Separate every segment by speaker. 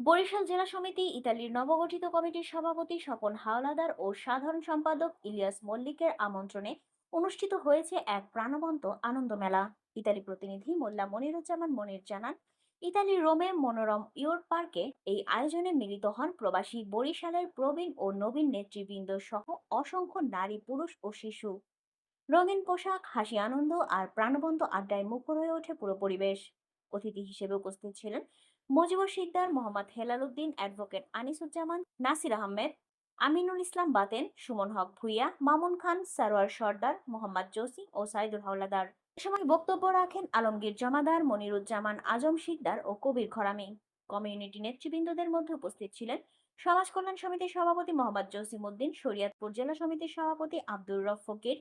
Speaker 1: বরিশাল জেলা সমিতি, ইতালির নবগঠিত কমিটির সভাপতি স্বপন হাওলাদার ও সাধারণ সম্পাদক ইলিয়াস মল্লিকের আমন্ত্রণে অনুষ্ঠিত হয়েছে এক প্রাণবন্ত আনন্দ মেলা। ইতালি প্রতিনিধি মোল্লা মনিরুজ্জামান মনির জানান ইতালির রোমে মনোরম ইউর পার্কে এই আয়োজনে মিলিত হন প্রবাসী বরিশালের প্রবীণ ও নবীন নেতৃবৃন্দ সহ অসংখ্য নারী, পুরুষ ও শিশু। রঙিন পোশাক, হাসি আনন্দ আর প্রাণবন্ত আড্ডায় মুখর হয়ে ওঠে পুরো পরিবেশ। অতিথি হিসেবে উপস্থিত ছিলেন মুজিবুর শিকদার, মোহাম্মদ হেলাল উদ্দিন অ্যাডভোকেট আনিসুজ্জামান, নাসির আহমেদ, আমিনুল ইসলাম বাতেন, সুমন হক ভুইয়া, মামুন খান, সারোয়ার সর্দার, মোহাম্মদ জসিম ও সাইদুল হাওলাদার। সময় বক্তব্য রাখেন আলমগীর জমাদার, মনিরুজ্জামান আজম শিকদার ও কবির খরামি। কমিউনিটি নেতৃবৃন্দদের মধ্যে উপস্থিত ছিলেন সমাজ কল্যাণ সমিতির সভাপতি মোহাম্মদ জসিম উদ্দিন শরিয়াতপুর জেলা সমিতির সভাপতি আব্দুর রফ ফকির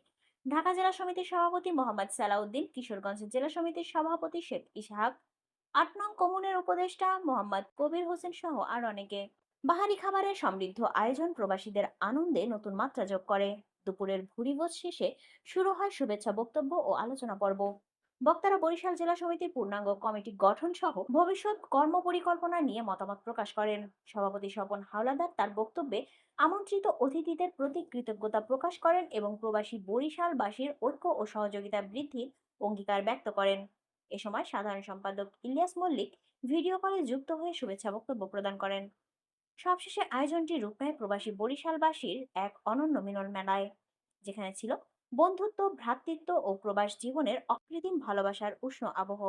Speaker 1: ঢাকা জেলা সমিতির সভাপতি মোহাম্মদ সালাউদ্দিন, কিশোরগঞ্জ জেলা সমিতির সভাপতি শেখ ইসাহাক, আট নং কমুনের উপদেষ্টা মোহাম্মদ কবির হোসেন সহ আর অনেকে। বাহারি খাবারের সমৃদ্ধ আয়োজন প্রবাসীদের আনন্দে নতুন মাত্রা যোগ করে। দুপুরের ভুরিভোজ শেষে শুরু হয় শুভেচ্ছা বক্তব্য ও আলোচনা পর্ব। বক্তারা বরিশাল জেলা সমিতির পূর্ণাঙ্গ কমিটি গঠন সহ ভবিষ্যৎ কর্মপরিকল্পনা নিয়ে মতামত প্রকাশ করেন। সভাপতি স্বপন হাওলাদার তার বক্তব্যে আমন্ত্রিত অতিথিদের প্রতি কৃতজ্ঞতা প্রকাশ করেন এবং প্রবাসী বরিশালবাসীর ঐক্য ও সহযোগিতা বৃদ্ধির অঙ্গীকার ব্যক্ত করেন। এ সময় সাধারণ সম্পাদক ইলিয়াস মল্লিক ভিডিও কলে যুক্ত হয়ে শুভেচ্ছা বক্তব্য প্রদান করেন। সবশেষে আয়োজনটি রূপ নেয় প্রবাসী বরিশালবাসীর এক অনন্য মিলন মেলায়, যেখানে ছিল বন্ধুত্ব ভ্রাতৃত্ব ও প্রবাস জীবনের অকৃত্রিম ভালোবাসার উষ্ণ আবহ।